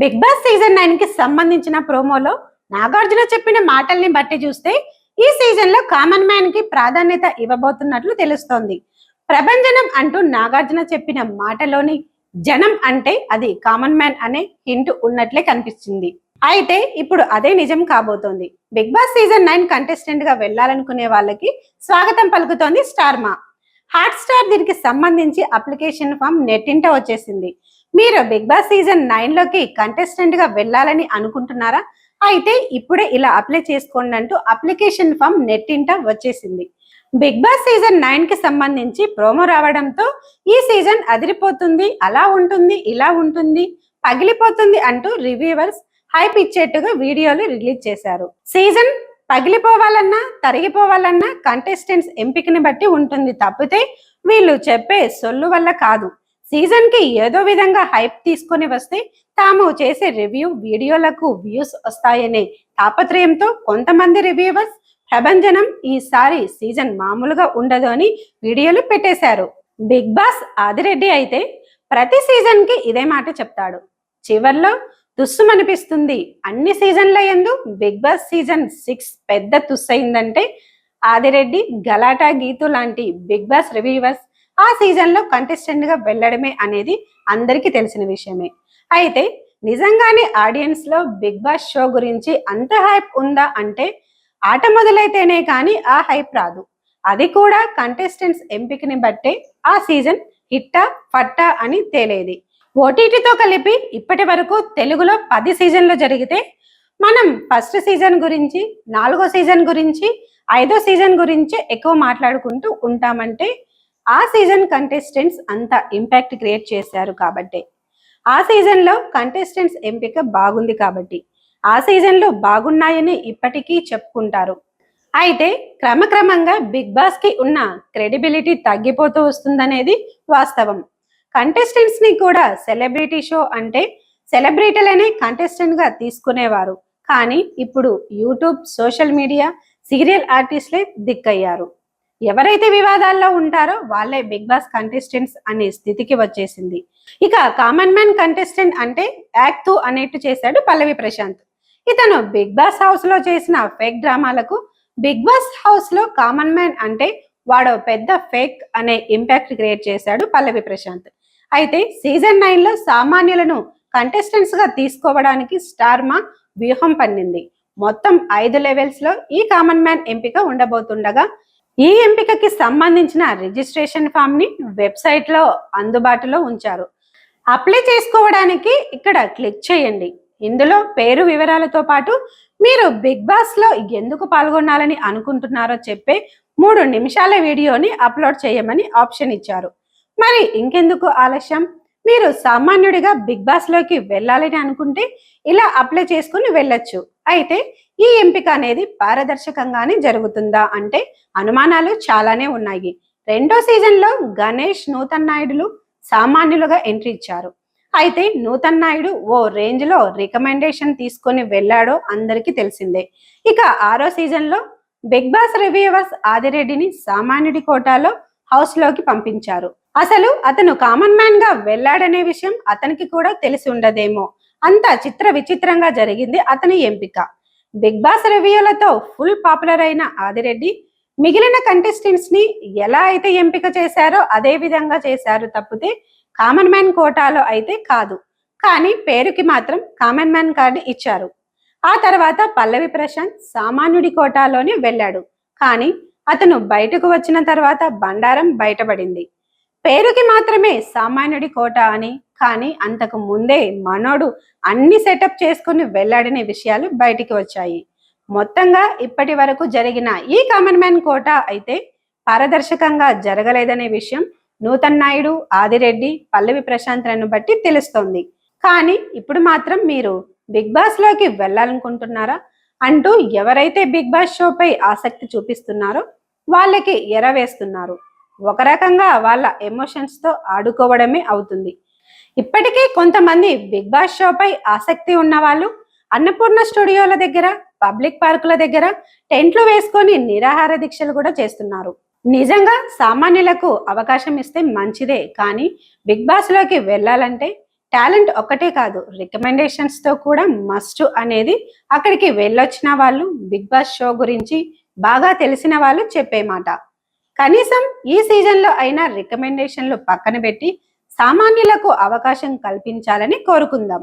Big boss season నైన్కి సంబంధించిన ప్రోమోలో నాగార్జున చెప్పిన మాటల్ని బట్టి చూస్తే ఈ సీజన్లో కామన్ మ్యాన్కి ప్రాధాన్యత ఇవ్వబోతున్నట్లు తెలుస్తోంది. ప్రభంజనం అంటూ నాగార్జున చెప్పిన మాటలోని జనం అంటే అది కామన్ మ్యాన్ అనే హింట్ ఉన్నట్లే కనిపిస్తుంది. అయితే ఇప్పుడు అదే నిజం కాబోతోంది. బిగ్ బాస్ సీజన్ నైన్ కంటెస్టెంట్గా వెళ్ళాలనుకునే వాళ్ళకి స్వాగతం పలుకుతోంది స్టార్మా హాట్ స్టార్ దీనికి సంబంధించి అప్లికేషన్ ఫామ్ నెట్టింట వచ్చేసింది. మీరు బిగ్ బాస్ సీజన్ నైన్లోకి కంటెస్టెంట్గా వెళ్ళాలని అనుకుంటున్నారా? అయితే ఇప్పుడే ఇలా అప్లై చేసుకోండి అంటూ అప్లికేషన్ ఫామ్ నెట్టింట వచ్చేసింది. బిగ్ బాస్ సీజన్ నైన్కి సంబంధించి ప్రోమో రావడంతో ఈ సీజన్ అదిరిపోతుంది అలా ఉంటుంది ఇలా ఉంటుంది పగిలిపోతుంది అంటూ రివ్యూవర్స్ హైప్ ఇచ్చేట్టుగా వీడియోలు రిలీజ్ చేశారు. సీజన్ పగిలిపోవాలన్నా తరిగిపోవాలన్నా కంటెస్టెంట్స్ ఎంపికని బట్టి ఉంటుంది తప్పితే వీళ్ళు చెప్పే సొల్లు వల్ల కాదు. సీజన్కి ఏదో విధంగా హైప్ తీసుకొని వస్తే తాము చేసే రివ్యూ వీడియోలకు వ్యూస్ వస్తాయనే తాపత్రయంతో కొంతమంది రివ్యూవర్స్ ప్రభంజనం ఈసారి సీజన్ మామూలుగా ఉండదు అని వీడియోలు పెట్టేశారు. బిగ్ బాస్ ఆదిరెడ్డి అయితే ప్రతి సీజన్కి ఇదే మాట చెప్తాడు. చివర్లో తుస్సుమనిపిస్తుంది అన్ని సీజన్ల ఎందు బిగ్ బాస్ సీజన్ సిక్స్ పెద్ద తుస్సయిందంటే ఆదిరెడ్డి గలాటా గీతు లాంటి బిగ్ బాస్ రివ్యూవర్స్ ఆ సీజన్లో కంటెస్టెంట్గా వెళ్ళడమే అనేది అందరికీ తెలిసిన విషయమే. అయితే నిజంగానే ఆడియన్స్లో బిగ్ బాస్ షో గురించి అంత హైప్ ఉందా అంటే ఆట మొదలైతేనే కానీ ఆ హైప్ రాదు. అది కూడా కంటెస్టెంట్స్ ఎంపికని బట్టే ఆ సీజన్ హిట్టా ఫట్టా అని తేలేది. ఓటీటీతో కలిపి ఇప్పటి వరకు తెలుగులో పది సీజన్లు జరిగితే మనం ఫస్ట్ సీజన్ గురించి నాలుగో సీజన్ గురించి ఐదో సీజన్ గురించి ఎక్కువ మాట్లాడుకుంటూ ఉంటామంటే ఆ సీజన్ కంటెస్టెంట్స్ అంత ఇంపాక్ట్ క్రియేట్ చేశారు కాబట్టి. ఆ సీజన్లో కంటెస్టెంట్స్ ఎంపిక బాగుంది కాబట్టి ఆ సీజన్లో బాగున్నాయని ఇప్పటికీ చెప్పుకుంటారు. అయితే క్రమక్రమంగా బిగ్ బాస్కి ఉన్న క్రెడిబిలిటీ తగ్గిపోతూ వస్తుందనేది వాస్తవం. కంటెస్టెంట్స్ని కూడా సెలబ్రిటీ షో అంటే సెలబ్రిటీలనే కంటెస్టెంట్గా తీసుకునేవారు. కానీ ఇప్పుడు యూట్యూబ్ సోషల్ మీడియా సీరియల్ ఆర్టిస్ట్లే దిక్కయ్యారు. ఎవరైతే వివాదాల్లో ఉంటారో వాళ్ళే బిగ్ బాస్ కంటెస్టెంట్స్ అనే స్థితికి వచ్చేసింది. ఇక కామన్ మ్యాన్ కంటెస్టెంట్ అంటే యాక్ట్ అనేట్టు చేశాడు పల్లవి ప్రశాంత్. ఇతను బిగ్ బాస్ హౌస్లో చేసిన ఫేక్ డ్రామాలకు బిగ్ బాస్ హౌస్లో కామన్ మ్యాన్ అంటే వాడు పెద్ద ఫేక్ అనే ఇంపాక్ట్ క్రియేట్ చేశాడు పల్లవి ప్రశాంత్. అయితే సీజన్ నైన్లో సామాన్యులను కంటెస్టెంట్స్గా తీసుకోవడానికి స్టార్ మా వ్యూహం పన్నింది. మొత్తం ఐదు లెవెల్స్లో ఈ కామన్ మ్యాన్ ఎంపిక ఉండబోతుండగా ఈ ఎంపికకి సంబంధించిన రిజిస్ట్రేషన్ ఫామ్ని అందుబాటులో ఉంచారు. అప్లై చేసుకోవడానికి ఇక్కడ క్లిక్ చేయండి. ఇందులో పేరు వివరాలతో పాటు మీరు బిగ్ బాస్లో ఎందుకు పాల్గొనాలని అనుకుంటున్నారో చెప్పే మూడు నిమిషాల వీడియోని అప్లోడ్ చేయమని ఆప్షన్ ఇచ్చారు. మరి ఇంకెందుకు ఆలస్యం? మీరు సామాన్యుడిగా బిగ్ బాస్లోకి వెళ్ళాలని అనుకుంటే ఇలా అప్లై చేసుకుని వెళ్ళొచ్చు. అయితే ఈ ఎంపిక అనేది పారదర్శకంగానే జరుగుతుందా అంటే అనుమానాలు చాలానే ఉన్నాయి. రెండో సీజన్లో గణేష్ నూతన్ నాయుడులు సామాన్యులుగా ఎంట్రీ ఇచ్చారు. అయితే నూతన్ నాయుడు ఓ రేంజ్లో రికమెండేషన్ తీసుకొని వెళ్ళాడో అందరికీ తెలిసిందే. ఇక ఆరో సీజన్లో బిగ్ బాస్ రివ్యూవర్స్ ఆదిరెడ్డిని సామాన్యుడి కోటాలో హౌస్లోకి పంపించారు. అసలు అతను కామన్ మ్యాన్గా వెళ్ళాడనే విషయం అతనికి కూడా తెలిసి ఉండదేమో. అంత చిత్ర విచిత్రంగా జరిగింది అతని ఎంపిక. బిగ్ బాస్ రివ్యూలతో ఫుల్ పాపులర్ అయిన ఆదిరెడ్డి మిగిలిన కంటెస్టెంట్స్ని ఎలా అయితే ఎంపిక చేశారో అదే విధంగా చేశారు తప్పితే కామన్ మ్యాన్ కోటాలో అయితే కాదు. కానీ పేరుకి మాత్రం కామన్ మ్యాన్ కార్డు ఇచ్చారు. ఆ తర్వాత పల్లవి ప్రశాంత్ సామాన్యుడి కోటాలోనే వెళ్ళాడు. కానీ అతను బయటకు వచ్చిన తర్వాత బండారం బయటపడింది. పేరుకి మాత్రమే సామాన్యుడి కోట అని కానీ అంతకు ముందే మనోడు అన్ని సెటప్ చేసుకుని వెళ్ళాడనే విషయాలు బయటికి వచ్చాయి. మొత్తంగా ఇప్పటి వరకు జరిగిన ఈ కామన్ మ్యాన్ కోట అయితే పారదర్శకంగా జరగలేదనే విషయం నూతన్ నాయుడు ఆదిరెడ్డి పల్లవి ప్రశాంత్లను బట్టి తెలుస్తోంది. కానీ ఇప్పుడు మాత్రం మీరు బిగ్ బాస్లోకి వెళ్ళాలనుకుంటున్నారా అంటూ ఎవరైతే బిగ్ బాస్ షోపై ఆసక్తి చూపిస్తున్నారో వాళ్ళకి ఎరవేస్తున్నారు. ఒక రకంగా వాళ్ళ ఎమోషన్స్తో ఆడుకోవడమే అవుతుంది. ఇప్పటికీ కొంతమంది బిగ్ బాస్ షోపై ఆసక్తి ఉన్న వాళ్ళు అన్నపూర్ణ స్టూడియోల దగ్గర పబ్లిక్ పార్కుల దగ్గర టెంట్లు వేసుకొని నిరాహార దీక్షలు కూడా చేస్తున్నారు. నిజంగా సామాన్యులకు అవకాశం ఇస్తే మంచిదే కానీ బిగ్ బాస్లోకి వెళ్ళాలంటే టాలెంట్ ఒక్కటే కాదు రికమెండేషన్స్తో కూడా మస్ట్ అనేది అక్కడికి వెళ్ళొచ్చిన వాళ్ళు బిగ్ బాస్ షో గురించి బాగా తెలిసిన వాళ్ళు చెప్పే మాట. కనీసం ఈ సీజన్లో అయినా రికమెండేషన్లు పక్కన పెట్టి సామాన్యులకు అవకాశం కల్పించాలని కోరుకుందాం.